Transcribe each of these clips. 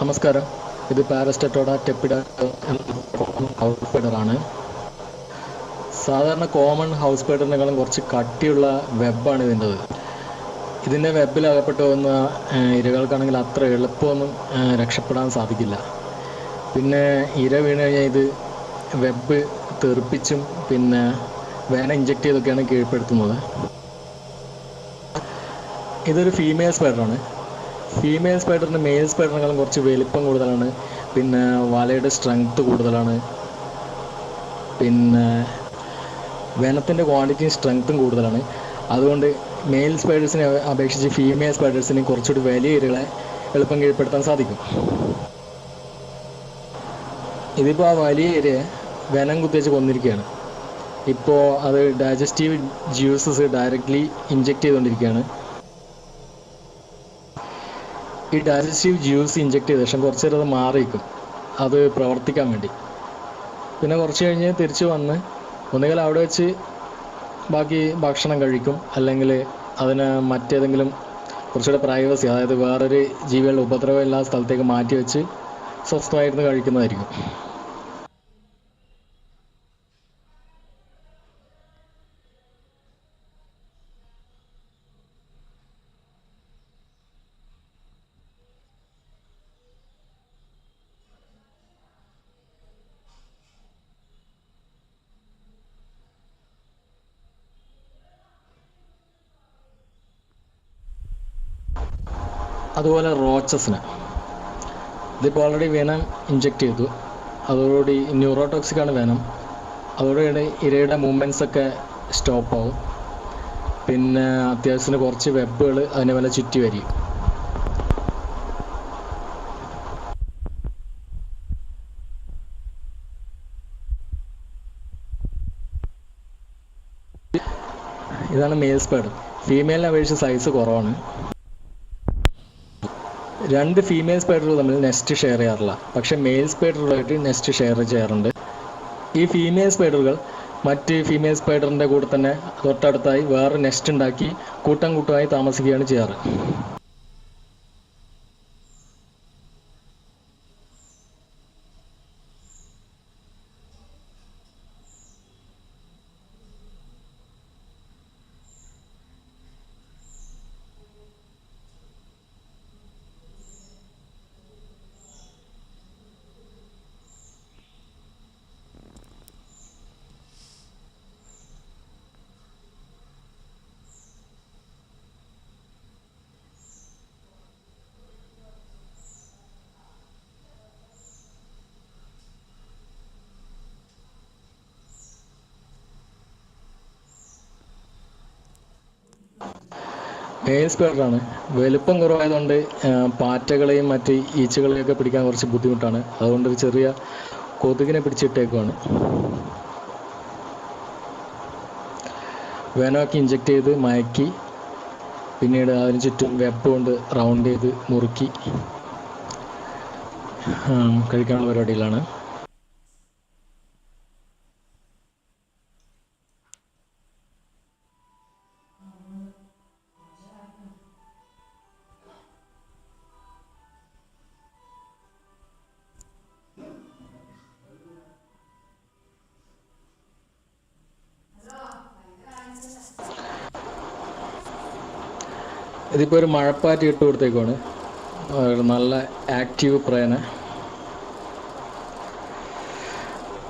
നമസ്കാരം. ഇത് പാരസ്റ്ററ്റോഡ ടെപ്പിഡ ഹൗസ് സ്പൈഡറാണ് സാധാരണ കോമൺ ഹൗസ് സ്പൈഡറിനേക്കാളും കുറച്ച് കട്ടിയുള്ള വെബാണ് ഇതിന്റെത്. ഇതിന്റെ വെബിൽ അകപ്പെട്ടു പോകുന്ന ഇരകൾക്കാണെങ്കിൽ അത്ര എളുപ്പമൊന്നും രക്ഷപ്പെടാൻ സാധിക്കില്ല. പിന്നെ ഇര വീണ് കഴിഞ്ഞാൽ ഇത് വെബ് തെറിപ്പിച്ചും പിന്നെ വേന ഇഞ്ചക്ട് ചെയ്തൊക്കെയാണ് കീഴ്പ്പെടുത്തുന്നത്. ഇതൊരു ഫീമെയിൽ സ്പൈഡറാണ്. ഫീമെയിൽ സ്പൈഡറിന് മെയിൽ സ്പൈഡറിനേക്കാളും കുറച്ച് വലിപ്പം കൂടുതലാണ്. പിന്നെ വലയുടെ സ്ട്രെങ്ത്ത് കൂടുതലാണ്. പിന്നെ വെനത്തിന്റെ ക്വാണ്ടിറ്റിയും സ്ട്രെങ്ത്തും കൂടുതലാണ്. അതുകൊണ്ട് മെയിൽ സ്പൈഡേഴ്സിനെ അപേക്ഷിച്ച് ഫീമെയിൽ സ്പൈഡേഴ്സിന് കുറച്ചുകൂടി വലിയ ഇരകളെ എളുപ്പം കീഴ്പ്പെടുത്താൻ സാധിക്കും. ഇതിപ്പോൾ ആ വലിയ ഇരയെ വെനം കുത്തിവെച്ച് കൊന്നിരിക്കുകയാണ്. ഇപ്പോൾ അത് ഡൈജസ്റ്റീവ് ജ്യൂസസ് ഡയറക്റ്റ്ലി ഇഞ്ചെക്ട് ചെയ്തുകൊണ്ടിരിക്കുകയാണ്. ഈ ഡയജസ്റ്റീവ് ജ്യൂസ് ഇഞ്ചെക്ട് ചെയ്ത ശേഷം കുറച്ച് നേരം അത് മാറിയിരിക്കും. അത് പ്രവർത്തിക്കാൻ വേണ്ടി. പിന്നെ കുറച്ച് കഴിഞ്ഞ് തിരിച്ച് വന്ന് ഒന്നുകിൽ അവിടെ വെച്ച് ബാക്കി ഭക്ഷണം കഴിക്കും അല്ലെങ്കിൽ അതിന് മറ്റേതെങ്കിലും കുറച്ചുകൂടെ പ്രൈവസി അതായത് വേറൊരു ജീവികളുടെ ഉപദ്രവം ഇല്ലാത്ത സ്ഥലത്തേക്ക് മാറ്റി വെച്ച് സ്വസ്ഥമായിരുന്നു കഴിക്കുന്നതായിരിക്കും. അതുപോലെ റോച്ചസിന്. ഇതിപ്പോൾ ഓൾറെഡി വേനം ഇഞ്ചെക്ട് ചെയ്തു. അതോടുകൂടി ന്യൂറോടോക്സിക്കാണ് വേനം അതോടുകൂടി ഇരയുടെ മൂവ്മെന്റ്സ് ഒക്കെ സ്റ്റോപ്പ് ആവും. പിന്നെ അത്യാവശ്യത്തിന് കുറച്ച് വെബുകൾ അതിനെ വല്ല ചുറ്റി വരും ഇതാണ് മെയിൽ സ്പേഡ് ഫീമെയിലിനെ അപേക്ഷിച്ച് സൈസ് കുറവാണ്. രണ്ട് ഫീമെയിൽ സ്പൈഡറുകൾ തമ്മിൽ നെസ്റ്റ് ഷെയർ ചെയ്യാറില്ല. പക്ഷേ മെയിൽ സ്പൈഡറുകളായിട്ട് നെസ്റ്റ് ഷെയർ ചെയ്യാറുണ്ട്. ഈ ഫീമെയിൽ സ്പൈഡറുകൾ മറ്റ് ഫീമെയിൽ സ്പൈഡറിന്റെ കൂടെ തന്നെ തൊട്ടടുത്തായി വേറെ നെസ്റ്റ് ഉണ്ടാക്കി കൂട്ടം കൂട്ടമായി താമസിക്കുകയാണ് ചെയ്യാറ്. മെയിൽ സ്പൈഡറാണ് വലുപ്പം കുറവായതുകൊണ്ട് പാറ്റകളെയും മറ്റ് ഈച്ചകളെയൊക്കെ പിടിക്കാൻ കുറച്ച് ബുദ്ധിമുട്ടാണ്. അതുകൊണ്ട് ഒരു ചെറിയ കൊതുകിനെ പിടിച്ചിട്ടേക്കുവാണ്. വേനമൊക്കെ ഇഞ്ചക്ട് ചെയ്ത് മയക്കി പിന്നീട് അതിന് ചുറ്റും വെപ്പ് കൊണ്ട് റൗണ്ട് ചെയ്ത് മുറുക്കി കഴിക്കാനുള്ള പരിപാടിയിലാണ് ഇതിപ്പോൾ ഒരു മഴപ്പാറ്റ് ഇട്ട് കൊടുത്തേക്കുവാണ്. ഒരു നല്ല ആക്റ്റീവ് പ്രേന.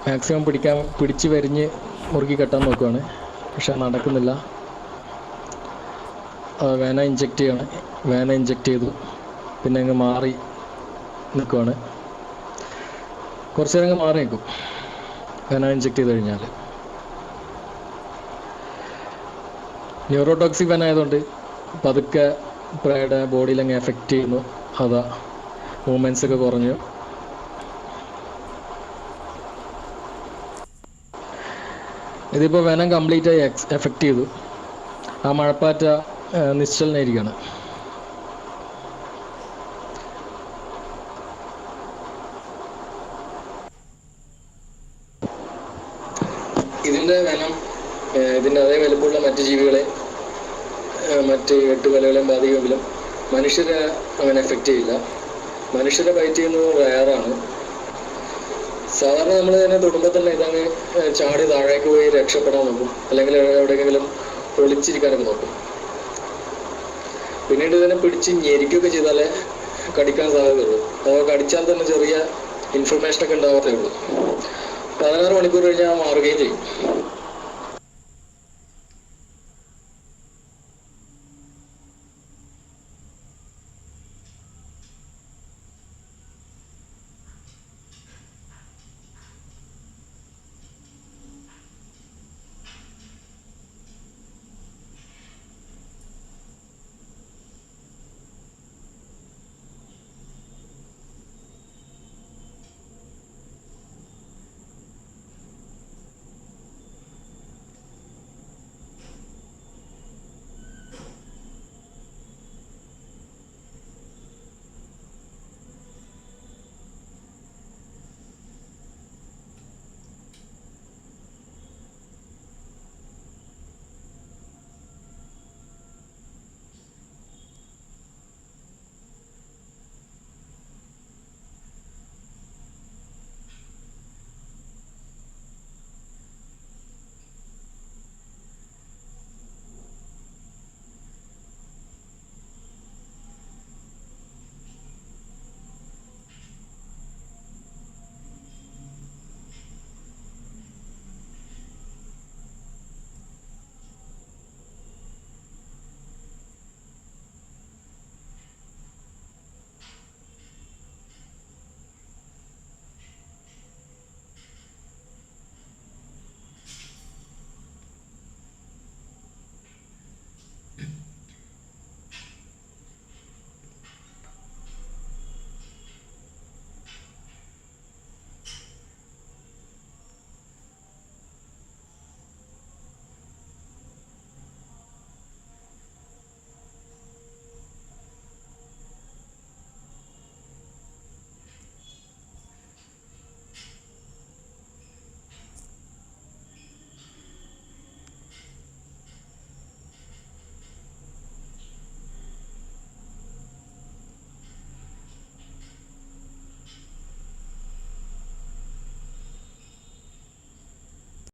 മാക്സിമം പിടിക്കാൻ പിടിച്ച് വരിഞ്ഞ് മുറുക്കി കെട്ടാൻ നോക്കുവാണ്. പക്ഷെ നടക്കുന്നില്ല. വേന ഇഞ്ചെക്റ്റ് ചെയ്യാണ്. വേന ഇഞ്ചെക്റ്റ് ചെയ്തു. പിന്നെ അങ്ങ് മാറി നിൽക്കുവാണ്. കുറച്ച് നേരം അങ്ങ് മാറി നിൽക്കും. വേന ഇഞ്ചെക്റ്റ് ചെയ്ത് കഴിഞ്ഞാൽ ന്യൂറോടോക്സിക് വേന ആയതുകൊണ്ട് പതുക്കെ പ്രയുടെ ബോഡിയിൽ അങ്ങ് എഫക്റ്റ് ചെയ്യുന്നു. അതാ. മൂവ്മെന്റ്സ് ഒക്കെ കുറഞ്ഞു. ഇതിപ്പോൾ വേനം കംപ്ലീറ്റ് ആയി എഫക്റ്റ് ചെയ്തു. ആ മഴപ്പാറ്റ നിശ്ചലനായിരിക്കുകയാണ് ഇതിന്റെ വനം ഇതിന്റെ അതേ വലുപ്പമുള്ള മറ്റ് ജീവികളെ മറ്റ് എട്ടുകലകളെയും ബാധിക്കുമെങ്കിലും മനുഷ്യരെ അങ്ങനെ എഫക്റ്റ് ചെയ്യില്ല. മനുഷ്യരെ ബൈറ്റ് ചെയ്യുന്നത് റയറാണ് സാധാരണ നമ്മൾ തന്നെ തൊടുമ്പോൾ തന്നെ ഇതങ്ങ് ചാടി താഴേക്ക് പോയി രക്ഷപ്പെടാൻ നോക്കും. അല്ലെങ്കിൽ എവിടെയെങ്കിലും ഒളിച്ചിരിക്കാനൊക്കെ നോക്കും. പിന്നീട് ഇതിനെ പിടിച്ച് ഞെരിക്കുകയൊക്കെ ചെയ്താലേ കടിക്കാൻ സാധ്യതയുള്ളൂ. അപ്പോൾ കടിച്ചാൽ തന്നെ ചെറിയ ഇൻഫർമേഷനൊക്കെ ഉണ്ടാവാത്തേ ഉള്ളൂ. പതിനാറ് മണിക്കൂർ കഴിഞ്ഞാൽ മാറുകയും ചെയ്യും.